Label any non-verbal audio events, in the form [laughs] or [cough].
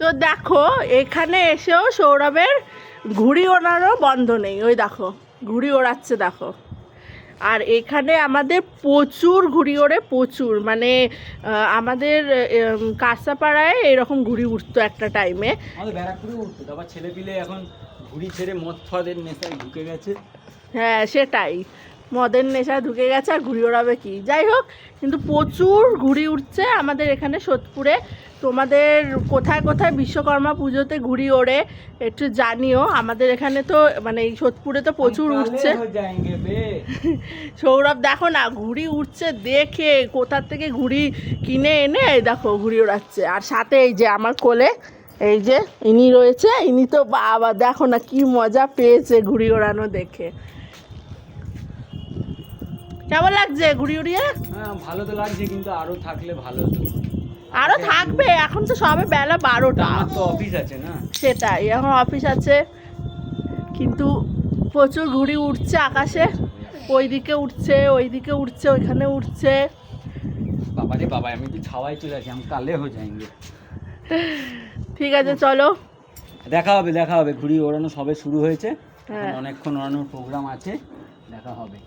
তো দেখো এখানে এসেও সৌরভের ঘুড়ি ওড়ারও বন্ধ নেই। ওই দেখো ঘুড়ি ওড়াচ্ছে দেখো। আর এখানে আমাদের প্রচুর ঘুড়ি ওড়ে প্রচুর। মানে আমাদের উম, কাঁসাপাড়ায় এরকম ঘুড়ি উঠতো একটা টাইমে আমাদের ব্যারাকপুরে উঠতো তারপর ছেলে পিলে এখন ঘুড়ি ছেড়ে মদ ফাদের নেশায় ঢুকে গেছে। হ্যাঁ সেটাই। মদের নেশা ঢুকে গেছে আর ঘুড়ি ওড়াবে কি? যাই হোক কিন্তু প্রচুর ঘুড়ি উঠছে আমাদের এখানে সোদপুরে। তোমাদের কোথায় কোথায় বিশ্বকর্মা পুজোতে ঘুড়ি ওড়ে একটু জানিও। আমাদের এখানে তো মানে এই সোদপুরে তো প্রচুর উঠছে [laughs] সৌরভ দেখো না ঘুড়ি উঠছে দেখে কোথার থেকে ঘুড়ি কিনে এনে দেখো ঘুড়ি ওড়াচ্ছে। আর সাথে এই যে আমার কোলে এই যে ইনি রয়েছে ইনি তো বাবা দেখো না কি মজা পেয়েছে ঘুড়ি ওড়ানো দেখে। কেমন লাগছে ঘুড়ি উড়িয়ে? হ্যাঁ ভালো তো লাগছে কিন্তু আরও থাকলে ভালো হতো। আরও থাকবে এখন তো সবে বেলা বারোটা। আমার তো অফিস আছে না। সেটাই এখন অফিস আছে কিন্তু প্রচুর ঘুড়ি উঠছে আকাশে। ওইদিকে উঠছে ওইদিকে উঠছে ওইখানে উঠছে বাবা রে বাবা আমি তো ছাওয়াই চলে আসি আমি কালে হয়ে যাएंगे ঠিক আছে চলো। দেখা হবে দেখা হবে ঘুড়ি ওড়ানো সবে শুরু হয়েছে। হ্যাঁ। অনেকক্ষণ ওড়ানোর প্রোগ্রাম আছে দেখা হবে।